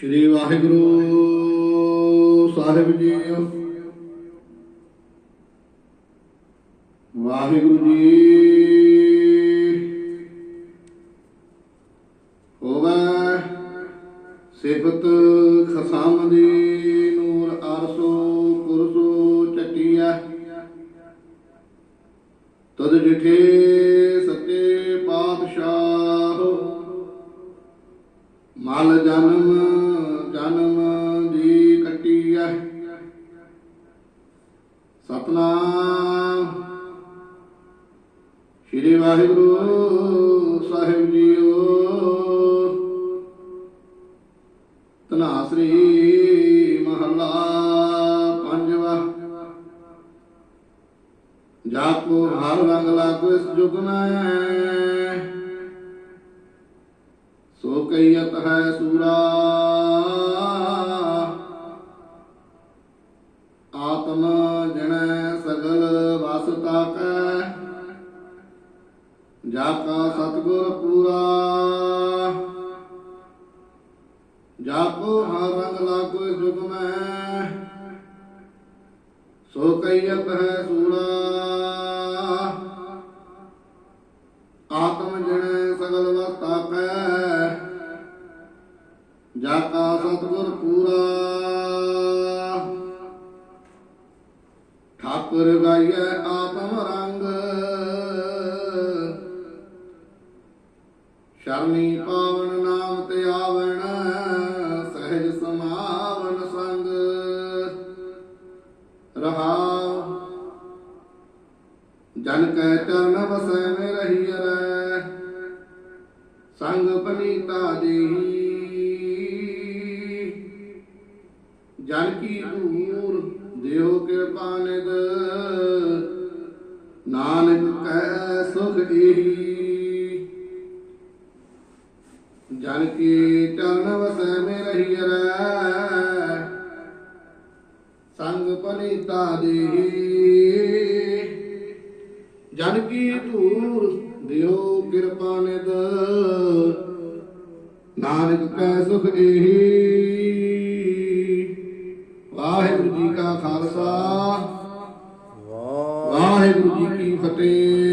ਸ਼੍ਰੀ ਵਾਹਿਗੁਰੂ ਸਾਹਿਬ ਜੀ। ਵਾਹਿਗੁਰੂ ਜੀ। ਹੋਵੇ ਸਿਫਤ ਖਸਮ ਦੀ ਨੂਰ ਅਰਸੋ ਕੁਰਸੋ ਚਟਿਆ ਤਦ ਜਿਠੇ ਸਤਨਾਮ ਸ਼੍ਰੀ ਵਾਹਿਗੁਰੂ ਸਾਹਿਬ ਜੀਓ। ਤਨਾਸਰੀ ਮਹਲਾ ਪੰਜਵਾ। ਜਾ ਕੋ ਹਰ ਰੰਗ ਲਾਗੋ, ਇਸ ਜੁਗ ਮੈਂ ਸੋ ਕਈਤ ਹੈ ਸੂਰਾ ਜਾ ਕਾ ਸਤਗੁਰ ਪੂਰਾ। ਜਾ ਕੋ ਹਰ ਰੰਗ ਲਾਗੋ ਇਸ ਮੈਂ। ਸੋ ਕਈਤ ਹੈ ਸੂਰਾ। ਆਤਮ ਜਣੈ ਸਗਲ ਵਸਤਾ ਕੈ ਜਾ ਕਾ ਸਤਗੁਰ ਪੂਰਾ। ਠਾਕੁਰ ਗਾਈਐ ਆਤਮ ਸ਼ਰਣੀ ਪਾਵਨ ਨਾਮ ਤੇ ਆਵਣ, ਸਹਿਜ ਸਮਾਵਨ ਸੰਗ। ਰਹਾਉ, ਜਨ ਕੈ ਚਰਨ ਵਸੈ ਮੇ ਰਹੀ ਰੈ ਸੰਗ ਪਨੀਤਾ ਦੇਹੀ ਜਨ ਕੀ ਦੂਰ ਦੇਹੋ ਕਿਰਪਾ ਨਿਦ ਨਾਨਕ ਕੈ ਸੁਖ ਏਹੀ। ਜਨ ਕੀ ਚਰਨ ਵਸੈ ਮੇ ਰਹੀ ਰੈ। ਸੰਗ ਪਨੀਤਾ ਦੇਹੀ। ਜਨ ਕੀ ਧੂਰ ਦਿਓ ਕਿਰਪਾ ਨਿਦ ਨਾਨਕ ਕੈ ਸੁਖ ਏਹੀ। ਵਾਹਿਗੁਰੂ ਜੀ ਕਾ ਖਾਲਸਾ। ਵਾਹਿਗੁਰੂ ਜੀ ਕੀ ਫਤਿਹ।